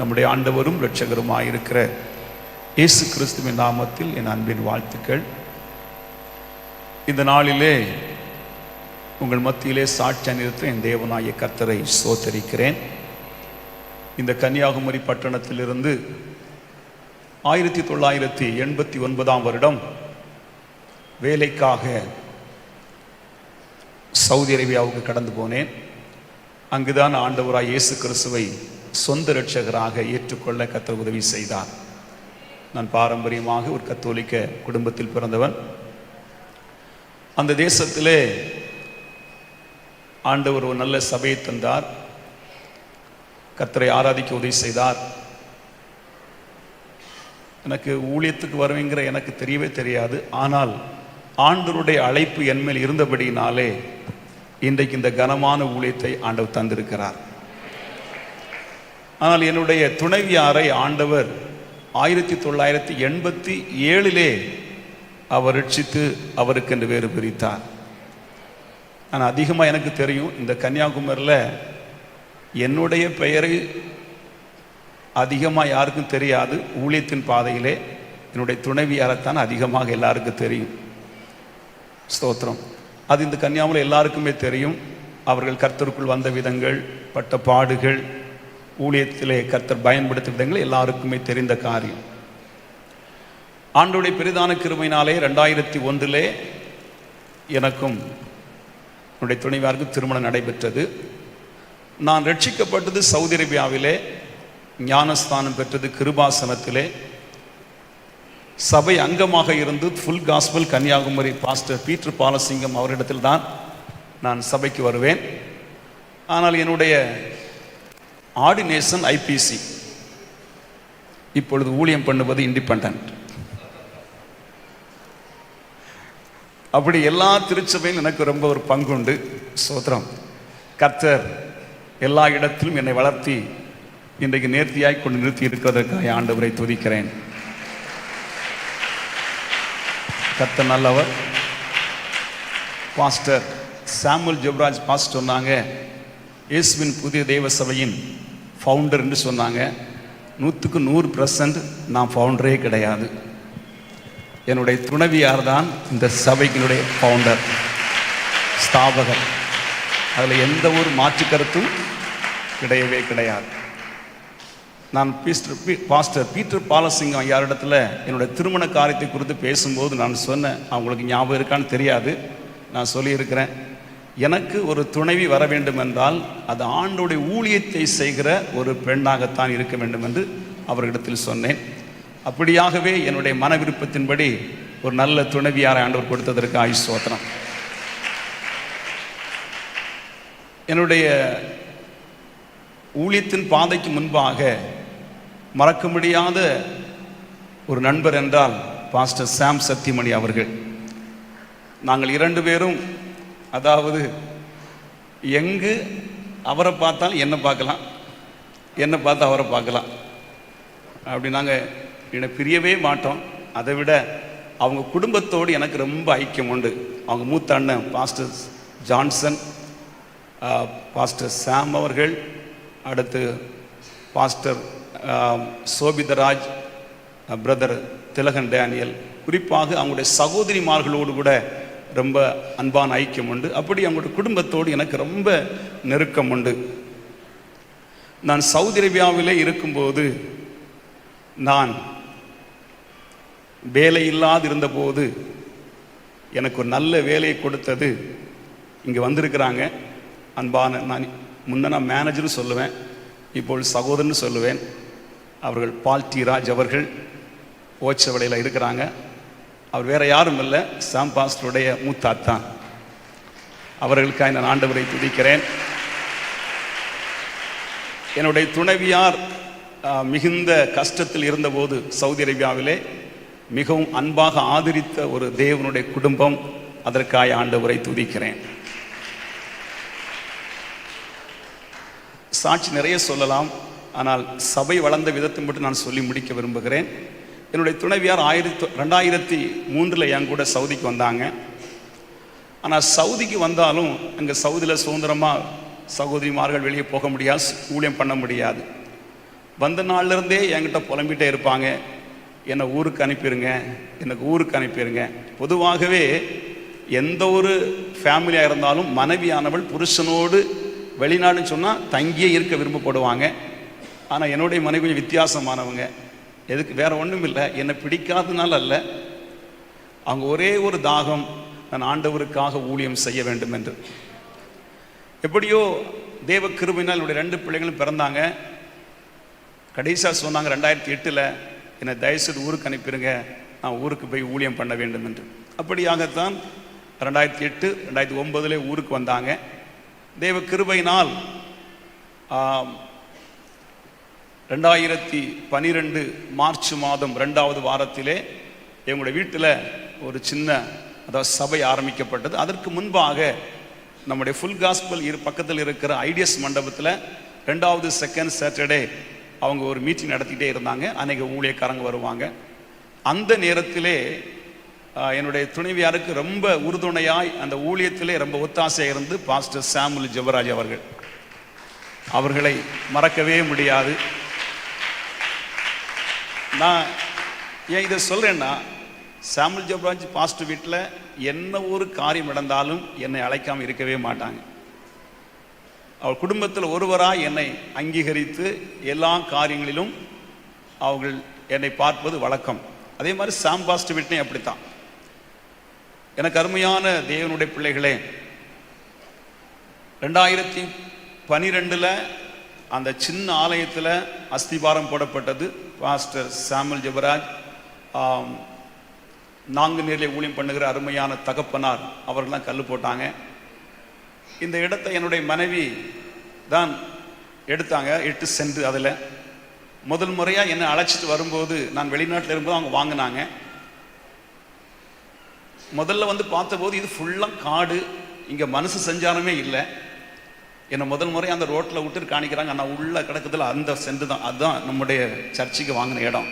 நம்முடைய ஆண்டவரும் இருக்கிற இயேசு கிறிஸ்துவின் நாமத்தில் என் அன்பின் வாழ்த்துக்கள். இந்த நாளிலே உங்கள் மத்தியிலே சாட்சிய நிறுத்த என் தேவனாய கர்த்தரை சோத்தரிக்கிறேன் இந்த கன்னியாகுமரி பட்டணத்திலிருந்து ஆயிரத்தி தொள்ளாயிரத்தி எண்பத்தி ஒன்பதாம் வருடம் வேலைக்காக சவுதி அரேபியாவுக்கு கடந்து போனேன். அங்குதான் ஆண்டவராய் இயேசு கிறிஸ்துவை சொந்த ரட்சகராக ஏற்றுக்கொள்ள கத்தர் உதவி செய்தார். நான் பாரம்பரியமாக ஒரு கத்தோலிக்க குடும்பத்தில் பிறந்தவன். அந்த தேசத்திலே ஆண்டவர் ஒரு நல்ல சபையை தந்தார். கத்தரை ஆராதிக்க உதவி செய்தார். எனக்கு ஊழியத்துக்கு வருவேங்கிற எனக்கு தெரியவே தெரியாது. ஆனால் ஆண்டவருடைய அழைப்பு என்மேல் இருந்தபடியினாலே இன்றைக்கு இந்த கனமான ஊழியத்தை ஆண்டவர் தந்திருக்கிறார். ஆனால் என்னுடைய துணைவியாரை ஆண்டவர் ஆயிரத்தி தொள்ளாயிரத்தி எண்பத்தி ஏழிலே அவர் ரட்சித்து அவருக்கு என்று வேறு பிரித்தார். ஆனால் அதிகமாக எனக்கு தெரியும் இந்த கன்னியாகுமரியில் என்னுடைய பெயரை அதிகமாக யாருக்கும் தெரியாது. ஊழியத்தின் பாதையிலே என்னுடைய துணைவியாரைத்தான் அதிகமாக எல்லாருக்கும் தெரியும். ஸ்தோத்திரம். அது இந்த கன்னியாகுமரி எல்லாருக்குமே தெரியும். அவர்கள் கர்த்தருக்குள் வந்த விதங்கள் பட்ட பாடுகள் ஊழியத்திலே கர்த்தர் பயன்படுத்திய விதங்கள் எல்லாருக்குமே தெரிந்த காரியம். ஆண்டுடைய பெரிதான கிருமையினாலே ரெண்டாயிரத்தி ஒன்றிலே எனக்கும் என்னுடைய துணைவாருக்கு திருமணம் நடைபெற்றது. நான் ரட்சிக்கப்பட்டது சவுதி அரேபியாவிலே ஞானஸ்தானம் பெற்றது கிருபாசனத்திலே. சபை அங்கமாக இருந்து Full Gospel Kanyakumari pastor Peter Balasingam அவரிடத்தில் தான் நான் சபைக்கு வருவேன். ஆனால் என்னுடைய ஆர்டினேஷன் ஐபிசி இப்பொழுது ஊழியம் பண்ணுவது இண்டிபெண்ட் அப்படி எல்லா திருச்சபையும் எனக்கு ரொம்ப ஒரு பங்குண்டு. சோத்திரம். கர்த்தர் எல்லா இடத்திலும் என்னை வளர்த்தி இன்றைக்கு நேர்த்தியாய் கொண்டு நிறுத்தி இருக்கிறதற்காக ஆண்டவரை துதிக்கிறேன். கர்த்தர் நல்லவர். பாஸ்டர் சாமுல் ஜெப்ராஜ் பாஸ்டர் சொன்னாங்க இயேசுவின் புதிய தேவ சபையின் ஃபவுண்டர்னு சொன்னாங்க. நூற்றுக்கு நூறு பர்சன்ட் நான் ஃபவுண்டரே கிடையாது. என்னுடைய துணைவியார் தான் இந்த சபைக்கினுடைய ஃபவுண்டர் ஸ்தாபகர். அதில் எந்த ஒரு மாற்று கருத்தும் கிடையவே கிடையாது. நான் பீஸ்டர் பீ பாஸ்டர் பீட்டர் பாலசிங்கம் யாரிடத்துல என்னுடைய திருமண காரியத்தை குறித்து பேசும்போது நான் சொன்னேன். அவங்களுக்கு ஞாபகம் இருக்கான்னு தெரியாது. நான் சொல்லியிருக்கிறேன். எனக்கு ஒரு துணைவி வர வேண்டும் என்றால் அது ஆண்டோடைய ஊழியத்தை செய்கிற ஒரு பெண்ணாகத்தான் இருக்க வேண்டும் என்று அவர்களிடத்தில் சொன்னேன். அப்படியாகவே என்னுடைய மன விருப்பத்தின்படி ஒரு நல்ல துணைவியாரை ஆண்டவர் கொடுத்ததற்கு ஆயுஸ்தோத்திரம் என்னுடைய ஊழியத்தின் பாதைக்கு முன்பாக மறக்க முடியாத ஒரு நண்பர் என்றால் பாஸ்டர் சாம் சத்தியமணி அவர்கள். நாங்கள் இரண்டு பேரும் அதாவது எங்கு அவரை பார்த்தாலும் என்னை பார்க்கலாம். என்னை பார்த்து அவரை பார்க்கலாம். அப்படி நாங்கள் என்னை பிரியவே மாட்டோம். அதை விட அவங்க குடும்பத்தோடு எனக்கு ரொம்ப ஐக்கியம் உண்டு. அவங்க மூத்த அண்ணன் பாஸ்டர் ஜான்சன் பாஸ்டர் சாம் அவர்கள் அடுத்து pastor Sobitharaj brother Thilagan Daniel. குறிப்பாக அவங்களுடைய சகோதரிமார்களோடு கூட ரொம்ப அன்பான ஐக்கியம் உண்டு. அப்படி அவங்களோட குடும்பத்தோடு எனக்கு ரொம்ப நெருக்கம் உண்டு. நான் சவுதி அரேபியாவிலே இருக்கும்போது நான் வேலை இல்லாது இருந்தபோது எனக்கு ஒரு நல்ல வேலையை கொடுத்தது. இங்கே வந்திருக்கிறாங்க. அன்பான நான் முன்ன நான் மேனேஜர்னு சொல்லுவேன். இப்போது சகோதரன் சொல்லுவேன். அவர்கள் பால் டி ராஜ் அவர்கள் ஓச்சவடையில் இருக்கிறாங்க. அவர் வேற யாரும் இல்லை சாம் பாஸ்டருடைய மூத்தாத்தான் அவர்களுக்காக நான் ஆண்டவரை துதிக்கிறேன். என்னுடைய துணைவியார் மிகுந்த கஷ்டத்தில் இருந்தபோது சவுதி அரேபியாவிலே மிகவும் அன்பாக ஆதரித்த ஒரு தேவனுடைய குடும்பம் அதற்காக ஆண்டவரை துதிக்கிறேன். சாட்சி நிறைய சொல்லலாம் ஆனால் சபை வளர்ந்த விதத்தை மட்டும் நான் சொல்லி முடிக்க விரும்புகிறேன். என்னுடைய துணைவியார் ஆயிரத்தி ரெண்டாயிரத்தி மூன்றில் என் கூட சவுதிக்கு வந்தாங்க. ஆனால் சவுதிக்கு வந்தாலும் அங்கே சவுதியில் சுதந்திரமாக சகோதரிமார்கள் வெளியே போக முடியாது ஊழியம் பண்ண முடியாது. வந்த நாள்ல இருந்தே என்கிட்ட புலம்பிகிட்டே இருப்பாங்க. என்னை ஊருக்கு அனுப்பிடுங்க எனக்கு ஊருக்கு அனுப்பிடுங்க பொதுவாகவே எந்த ஒரு ஃபேமிலியாக இருந்தாலும் மனைவியானவள் புருஷனோடு வெளிநாடுன்னு சொன்னால் தங்கியே இருக்க விரும்பப்படுவாங்க ஆனால் என்னுடைய மனைவி கொஞ்சம் வித்தியாசமானவங்க. எதுக்கு வேற ஒன்றும் இல்லை. என்னை பிடிக்காதனால அல்ல. அவங்க ஒரே ஒரு தாகம் நான் ஆண்டவருக்காக ஊழியம் செய்ய வேண்டும் என்று. எப்படியோ தேவ கிருபினால் என்னுடைய ரெண்டு பிள்ளைகளும் பிறந்தாங்க. கடைசியாக சொன்னாங்க ரெண்டாயிரத்தி எட்டில் என்னை தயவுசெய்து ஊருக்கு அனுப்பிடுங்க நான் ஊருக்கு போய் ஊழியம் பண்ண வேண்டும் என்று. அப்படியாகத்தான் ரெண்டாயிரத்தி எட்டு ரெண்டாயிரத்தி ஒன்பதுல ஊருக்கு வந்தாங்க. தேவ கிருபையினால் ரெண்டாயிரத்தி பனிரெண்டு மார்ச் மாதம் ரெண்டாவது வாரத்திலே எங்களுடைய வீட்டில் ஒரு சின்ன அதாவது சபை ஆரம்பிக்கப்பட்டது. அதற்கு முன்பாக நம்முடைய ஃபுல் காஸ்பல் இரு பக்கத்தில் இருக்கிற ஐடியஸ் மண்டபத்தில் ரெண்டாவது செகண்ட் சாட்டர்டே அவங்க ஒரு மீட்டிங் நடத்திட்டே இருந்தாங்க. அநேக ஊழியக்காரங்க வருவாங்க. அந்த நேரத்திலே என்னுடைய துணைவியாருக்கு ரொம்ப உறுதுணையாய் அந்த ஊழியத்திலே ரொம்ப ஒத்தாசையாக இருந்து பாஸ்டர் சாமுல் ஜெபராஜ் அவர்கள். அவர்களை மறக்கவே முடியாது. நான் ஏன் இதை சொல்கிறேன்னா சாமுல் ஜப்ராஜ் பாஸ்ட் வீட்டில் என்ன ஒரு காரியம் நடந்தாலும் என்னை அழைக்காமல் இருக்கவே மாட்டாங்க. அவள் குடும்பத்தில் ஒருவராக என்னை அங்கீகரித்து எல்லா காரியங்களிலும் அவர்கள் என்னை பார்ப்பது வழக்கம். அதே மாதிரி சாம் பாஸ்ட் வீட்லையும் அப்படித்தான். எனக்கு அருமையான தேவனுடைய பிள்ளைகளே ரெண்டாயிரத்தி பனிரெண்டில் அந்த சின்ன ஆலயத்தில் அஸ்திபாரம் போடப்பட்டது. பாஸ்டர் சாமுல் ஜெபராஜ் ஆம், நாங்குநேரிலே ஊழியம் பண்ணுகிற அருமையான தகப்பனார் அவர்கள்லாம் கல் போட்டாங்க. இந்த இடத்தை என்னுடைய மனைவி தான் எடுத்தாங்க எட்டு சென்று அதில். முதல் முறையாக என்னை அழைச்சிட்டு வரும்போது நான் வெளிநாட்டில் இருக்கும்போது அவங்க வாங்கினாங்க. முதல்ல வந்து பார்த்தபோது இது ஃபுல்லாக காடு இங்கே மனசு சஞ்சாரமே இல்லை. என்னை முதல் முறை அந்த ரோட்டில் விட்டு காணிக்கிறாங்க. ஆனால் உள்ள கிடக்குதுல அந்த சென்று தான். அதுதான் நம்முடைய சர்ச்சுக்கு வாங்கின இடம்.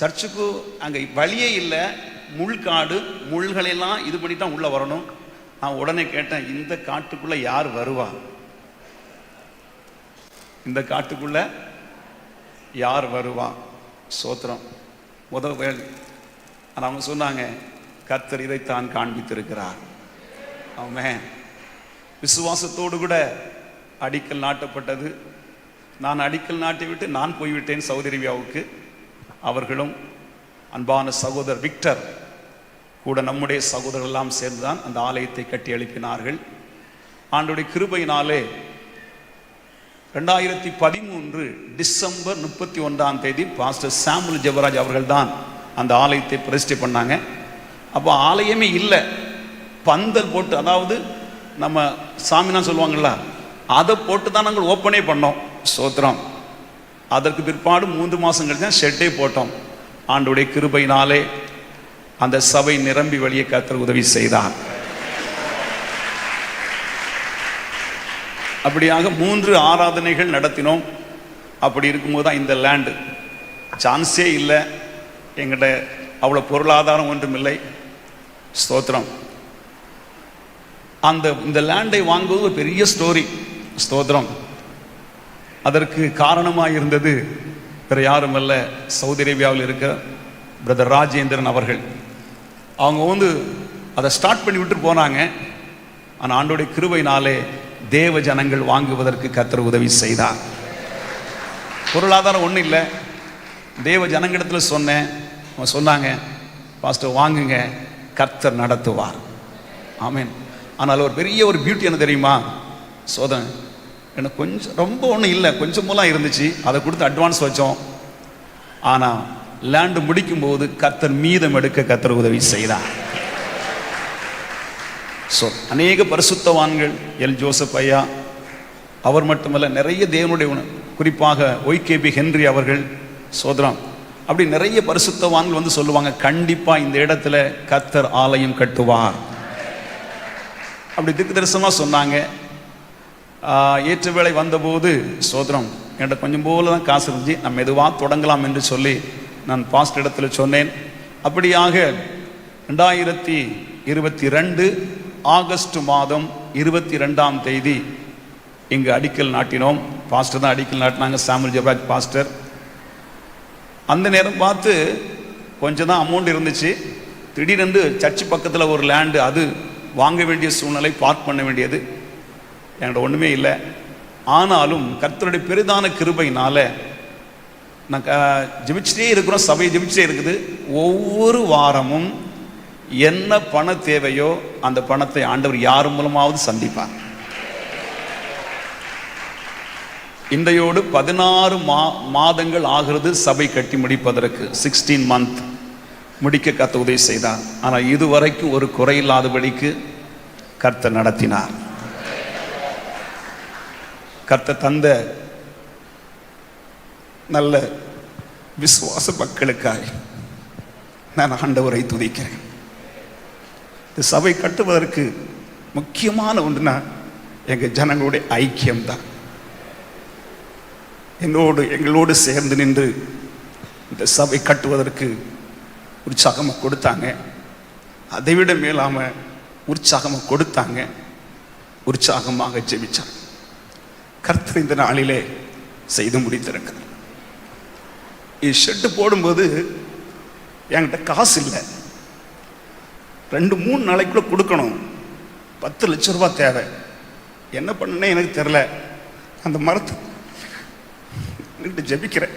சர்ச்சுக்கு அங்கே வழியே இல்லை. முள்காடு முள்களெல்லாம் இது பண்ணி தான் உள்ளே வரணும். நான் உடனே கேட்டேன் இந்த காட்டுக்குள்ளே யார் வருவா? இந்த காட்டுக்குள்ளே யார் வருவா? சோத்திரம். முதல் வேல். ஆனால் அவங்க சொன்னாங்க கர்த்தர் இதைத்தான் காண்பித்திருக்கிறார். ஆமென். விசுவாசத்தோடு கூட அடிக்கல் நாட்டப்பட்டது. நான் அடிக்கல் நாட்டி விட்டு நான் போய்விட்டேன் சௌதரிவியாவுக்கு அவர்களும் அன்பான சகோதரர் விக்டர் கூட நம்முடைய சகோதரர்கள் எல்லாம் சேர்ந்துதான் அந்த ஆலயத்தை கட்டி எழுப்பினார்கள். ஆண்டுடைய கிருபையினாலே ரெண்டாயிரத்தி பதிமூன்று டிசம்பர் முப்பத்தி ஒன்றாம் தேதி பாஸ்டர் சாமுல் ஜெவராஜ் அவர்கள் தான் அந்த ஆலயத்தை பிரதிஷ்டை பண்ணாங்க. அப்போ ஆலயமே இல்லை. பந்தல் போட்டு அதாவது நம்ம சாமினா சொல்லுவாங்கள்ல அதை போட்டு தான் நாங்கள் ஓப்பனே பண்ணோம். சோத்திரம் அதற்கு பிற்பாடு மூன்று மாதம் கழிச்சு தான் ஷெட்டே போட்டோம். ஆண்டுடைய கிருபையினாலே அந்த சபை நிரம்பி வழியை கத்தர் உதவி செய்தார். அப்படியாக மூன்று ஆராதனைகள் நடத்தினோம். அப்படி இருக்கும்போது தான் இந்த லேண்டு சான்ஸே இல்லை. எங்கிட்ட அவ்வளோ பொருளாதாரம் ஒன்றும் இல்லை. ஸ்தோத்திரம். அந்த இந்த லேண்டை வாங்குவது ஒரு பெரிய ஸ்டோரி ஸ்தோத்திரம். அதற்கு காரணமாக இருந்தது வேறு யாரும் அல்ல சவுதி அரேபியாவில் இருக்க பிரதர் ராஜேந்திரன் அவர்கள். அவங்க வந்து அதை ஸ்டார்ட் பண்ணி விட்டு போனாங்க. ஆனால் ஆண்டோடைய கிருவையினாலே தேவ ஜனங்கள் வாங்குவதற்கு கத்தர் உதவி செய்தார். பொருளாதாரம் ஒன்றும் இல்லை. தேவ ஜனங்களிடத்தில் சொன்னேன். அவங்க சொன்னாங்க பாஸ்டர் வாங்குங்க. கர்த்தர் நடத்துவார். ஆமென். ஆனால் ஒரு பெரிய ஒரு பியூட்டி என்ன தெரியுமா? சோதனை. எனக்கு கொஞ்சம் ரொம்ப ஒன்றும் இல்லை. கொஞ்சமெல்லாம் இருந்துச்சு. அதை கொடுத்து அட்வான்ஸ் வச்சோம். ஆனால் லேண்டு முடிக்கும்போது கத்தர் மீதம் எடுக்க கத்தர் உதவி செய்தார். ஸோ அநேக பரிசுத்தவான்கள் எல் ஜோசப் ஐயா அவர் மட்டுமல்ல நிறைய தேவனுடைய உணவு குறிப்பாக ஒய்கேபி ஹென்றி அவர்கள் சோதரம் அப்படி நிறைய பரிசுத்தவான்கள் வந்து சொல்லுவாங்க கண்டிப்பாக இந்த இடத்துல கத்தர் ஆலயம் கட்டுவார். அப்படி திக்கு தரிசனமாக சொன்னாங்க. ஏற்ற வேலை வந்தபோது சோதரம் என்கிட்ட கொஞ்சம் போல தான் காசு இருந்துச்சு. நம்ம மெதுவாக தொடங்கலாம் என்று சொல்லி நான் பாஸ்ட் இடத்துல சொன்னேன். அப்படியாக ரெண்டாயிரத்தி இருபத்தி ரெண்டு ஆகஸ்ட் மாதம் இருபத்தி ரெண்டாம் தேதி இங்கு அடிக்கல் நாட்டினோம். பாஸ்டர் தான் அடிக்கல் நாட்டினாங்க சாமுல் ஜபராஜ் பாஸ்டர். அந்த நேரம் பார்த்து கொஞ்சம் தான் அமௌண்ட் இருந்துச்சு. திடீரென்று சர்ச்சு பக்கத்தில் ஒரு லேண்டு அது வாங்க வேண்டிய சூழ்நிலை பார்க் பண்ண வேண்டியது. என்கிட்ட ஒன்றுமே இல்லை. ஆனாலும் கர்த்தருடைய பெரிதான கிருபையினால் நான் க- ஜெபிச்சுட்டே இருக்கிறோம். சபையை ஜெபிச்சுட்டே இருக்குது. ஒவ்வொரு வாரமும் என்ன பண தேவையோ அந்த பணத்தை ஆண்டவர் யார் மூலமாவது சந்திப்பார். இன்றையோடு பதினாறு மா மாதங்கள் ஆகிறது சபை கட்டி முடிப்பதற்கு. சிக்ஸ்டீன் மந்த் முடிக்க கத்த உதவி செய்தான். ஆனால் இதுவரைக்கும் ஒரு குறையில்லாதபடிக்கு கர்த்தர் நடத்தினார். கர்த்தை தந்த நல்ல விசுவாச மக்களுக்காய் நான் ஆண்டவரை துதிக்கிறேன். இந்த சபை கட்டுவதற்கு முக்கியமான ஒன்றுனா எங்கள் ஜனங்களுடைய ஐக்கியம்தான். என்னோடு எங்களோடு சேர்ந்து நின்று இந்த சபை கட்டுவதற்கு உற்சாகமாக கொடுத்தாங்க. அதை விட மேலாமல் உற்சாகமாக கொடுத்தாங்க. உற்சாகமாக ஜெபிச்சாங்க. கர்த்தர் இந்த நாளிலே செய்து முடித்திருக்கிறார். இது ஷெட்டு போடும்போது என்கிட்ட காசு இல்லை. ரெண்டு மூணு நாளைக்குள்ள கொடுக்கணும். பத்து லட்ச ரூபா தேவை. என்ன பண்ணனே எனக்கு தெரில அந்த மரத்தை நின்று ஜெபிக்கிறேன்.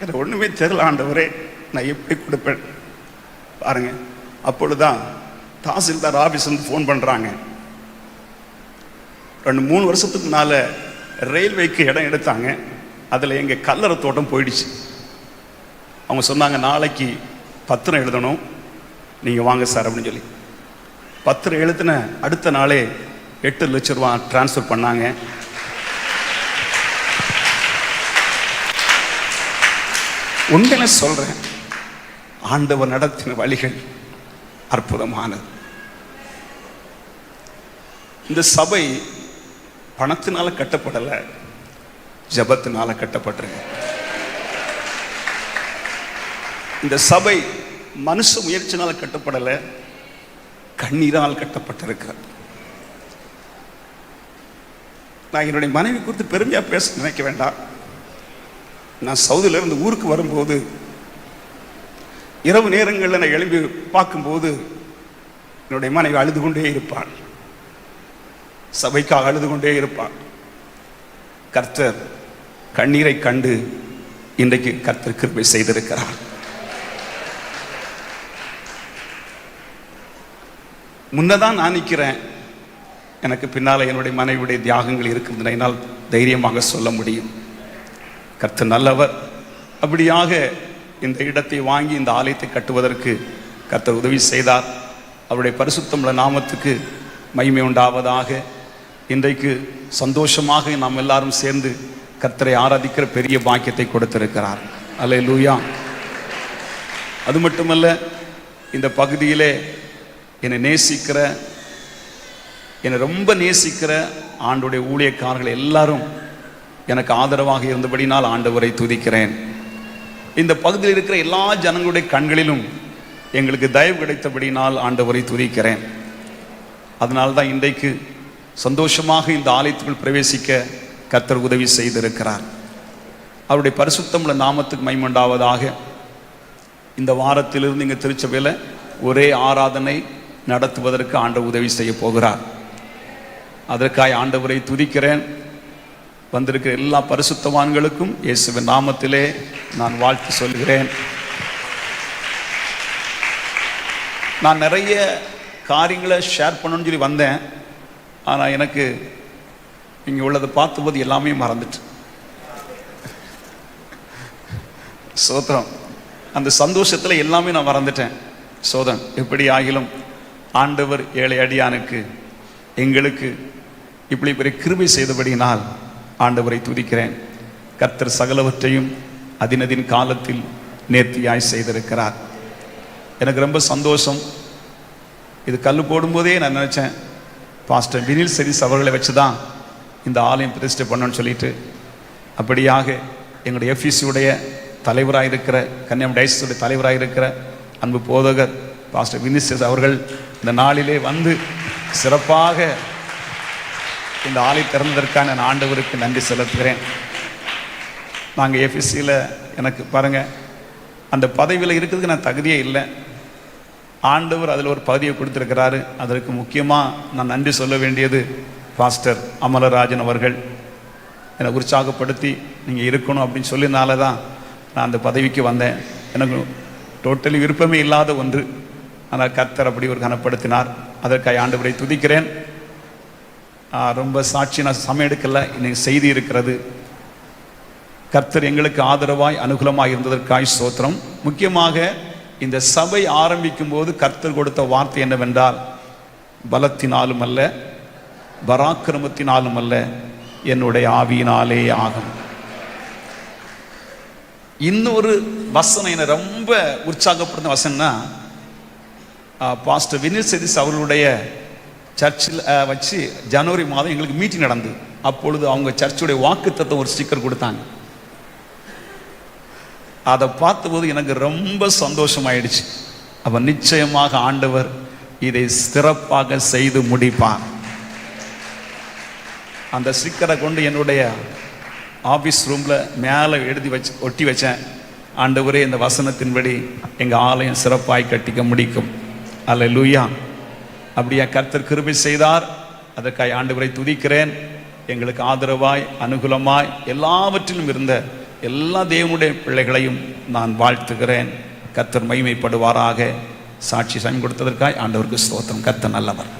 எனக்கு ஒன்றுமே தெரியல ஆண்டவரே. நான் எப்படி கொடுப்பேன்? பாருங்க. அப்பொழுதுதான் தாசில்தார் ஆஃபீஸ் வந்து ஃபோன் பண்ணுறாங்க ரெண்டு மூணு வருஷத்துக்கு மேல ரயில்வேக்கு இடம் எடுத்தாங்க. அதில் எங்கள் கல்லறை தோட்டம் போயிடுச்சு. அவங்க சொன்னாங்க நாளைக்கு பத்திரம் எழுதணும். நீங்கள் வாங்க சார் அப்படின்னு சொல்லி. பத்திரம் எழுதின அடுத்த நாளே எட்டு லட்ச ரூபா ட்ரான்ஸ்ஃபர் பண்ணாங்க. உண்மையில சொல்கிறேன் ஆண்டவர் நடத்தின வழிகள் அற்புதமானது. இந்த சபை பணத்தினால கட்டப்படல ஜபத்தினால கட்டப்பட்டிருக்கு. இந்த சபை மனுஷ முயற்சினால கட்டப்படல கண்ணீரால் கட்டப்பட்டிருக்கிறது நான் என்னுடைய மனைவி குறித்து பெருமையா பேச நினைக்க வேண்டாம். நான் சவுதியில இருந்து ஊருக்கு வரும்போது இரவு நேரங்களில் நான் எழும்பி பார்க்கும்போது என்னுடைய மனைவி அழுது கொண்டே இருப்பான் சபைக்காக அழுது கொண்டே இருப்பான் கர்த்தர் கண்ணீரை கண்டு இன்றைக்கு கர்த்தர் கிருபை செய்திருக்கிறார். முன்னதான் நான் நிற்கிறேன். எனக்கு பின்னால் என்னுடைய மனைவியுடைய தியாகங்கள் இருக்கிறது என்னால் தைரியமாக சொல்ல முடியும். கர்த்தர் நல்லவர். அப்படியாக இந்த இடத்தை வாங்கி இந்த ஆலயத்தை கட்டுவதற்கு கர்த்தர் உதவி செய்தார். அவருடைய பரிசுத்தமுள்ள நாமத்துக்கு மகிமை உண்டாவதாக. இன்றைக்கு சந்தோஷமாக நாம் எல்லாரும் சேர்ந்து கர்த்தரை ஆராதிக்கிற பெரிய பாக்கியத்தை கொடுத்திருக்கிறார். அல்ல லூயா அது மட்டுமல்ல இந்த பகுதியிலே என்னை நேசிக்கிற என்னை ரொம்ப நேசிக்கிற ஆண்டுடைய ஊழியக்காரர்கள் எல்லாரும் எனக்கு ஆதரவாக இருந்தபடினால் ஆண்டவரை துதிக்கிறேன். இந்த பகுதியில் இருக்கிற எல்லா ஜனங்களுடைய கண்களிலும் எங்களுக்கு தயவு கிடைத்தபடினால் ஆண்டவரை துதிக்கிறேன். அதனால தான் இன்றைக்கு சந்தோஷமாக இந்த ஆலயத்துக்குள் பிரவேசிக்க கர்த்தர் உதவி செய்திருக்கிறார். அவருடைய பரிசுத்தமுள்ள நாமத்துக்கு மைமண்டாவதாக இந்த வாரத்திலிருந்து இங்கே திருச்சபையில் ஒரே ஆராதனை நடத்துவதற்கு ஆண்டவர் உதவி செய்ய போகிறார். அதற்காக ஆண்டவரை துதிக்கிறேன். வந்திருக்கிற எல்லா பரிசுத்தவான்களுக்கும் இயேசுவின் நாமத்திலே நான் வாழ்த்து சொல்கிறேன். நான் நிறைய காரியங்களை ஷேர் பண்ணணும்னு சொல்லி வந்தேன். ஆனால் எனக்கு இங்கே உள்ளதை பார்த்தபோது எல்லாமே மறந்துட்டு. சோத்திரம் அந்த சந்தோஷத்தில் எல்லாமே நான் மறந்துட்டேன். சோதன் எப்படி ஆகிலும் ஆண்டவர் ஏழை அடியானுக்கு எங்களுக்கு இப்படி பெரிய கிருபை செய்தபடியினால் ஆண்டவரை துதிக்கிறேன். கர்த்தர் சகலவற்றையும் அதினதின் காலத்தில் நேர்த்தியாய் செய்திருக்கிறார். எனக்கு ரொம்ப சந்தோஷம். இது கல் போடும்போதே நான் நினச்சேன் பாஸ்டர் வினில் செரிஸ் அவர்களை வச்சு தான் இந்த ஆலயம் பிரதிஷ்டை பண்ணணும்னு சொல்லிட்டு அப்படியாக எங்களுடைய எஃப்இசியுடைய தலைவராக இருக்கிற கன்னியாகுமரி டைஸுடைய தலைவராக இருக்கிற அன்பு போதகர் பாஸ்டர் வினிசஸ் அவர்கள் இந்த நாளிலே வந்து சிறப்பாக இந்த ஆலை திறந்ததற்கான நான் ஆண்டவருக்கு நன்றி செலுத்துகிறேன். நாங்கள் எஃப்எஸ்சியில் எனக்கு பாருங்கள் அந்த பதவியில் இருக்கிறதுக்கு நான் தகுதியே இல்லை. ஆண்டவர் அதில் ஒரு பதவியை கொடுத்துருக்கிறாரு. அதற்கு முக்கியமாக நான் நன்றி சொல்ல வேண்டியது பாஸ்டர் அமலராஜன் அவர்கள். என்னை உற்சாகப்படுத்தி நீங்கள் இருக்கணும் அப்படின்னு சொல்லினால தான் நான் அந்த பதவிக்கு வந்தேன். எனக்கு டோட்டலி விருப்பமே இல்லாத ஒன்று. ஆனால் கர்த்தர் அப்படி ஒரு கனப்படுத்தினார். அதற்காக ஆண்டவரை துதிக்கிறேன். ரொம்ப சாட்சி நான் சமயம் எடுக்கல. இன்னைக்கு செய்தி இருக்கிறது. கர்த்தர் எங்களுக்கு ஆதரவாய் அனுகூலமாக இருந்ததற்காய் சோத்திரம் முக்கியமாக இந்த சபை ஆரம்பிக்கும் போது கர்த்தர் கொடுத்த வார்த்தை என்னவென்றால் பலத்தினாலும் அல்ல பராக்கிரமத்தினாலும் அல்ல என்னுடைய ஆவியினாலே ஆகும். இன்னொரு வசனம் என்னை ரொம்ப உற்சாகப்படுத்த வசனம்னா பாஸ்டர் வினில் சதீஷ் அவர்களுடைய சர்ச்சில் வச்சு ஜனவரி மாதம் எங்களுக்கு மீட்டிங் நடந்தது. அப்பொழுது அவங்க சர்ச்சுடைய வாக்குத்தத்தம் ஒரு ஸ்டிக்கர் கொடுத்தாங்க. அதை பார்த்தபோது எனக்கு ரொம்ப சந்தோஷமாயிடுச்சு. அப்போ நிச்சயமாக ஆண்டவர் இதை சிறப்பாக செய்து முடிப்பார். அந்த ஸ்டிக்கரை கொண்டு என்னுடைய ஆபீஸ் ரூமில் மேலே எழுதி வச்சு ஒட்டி வச்சேன். ஆண்டவரே இந்த வசனத்தின்படி எங்கள் ஆலயம் சிறப்பாய் கட்டிக்க முடிக்கும். அல்ல லூயா அப்படியே கர்த்தர் கிருபை செய்தார். அதற்காக ஆண்டவரை துதிக்கிறேன். எங்களுக்கு ஆதரவாய் அனுகூலமாய் எல்லாவற்றிலும் இருந்த எல்லா தேவனுடைய பிள்ளைகளையும் நான் வாழ்த்துகிறேன். கர்த்தர் மகிமைப்படுவாராக. சாட்சி சமயம் கொடுத்ததற்காய் ஆண்டவருக்கு ஸ்தோத்திரம். கர்த்தர் நல்லவர்.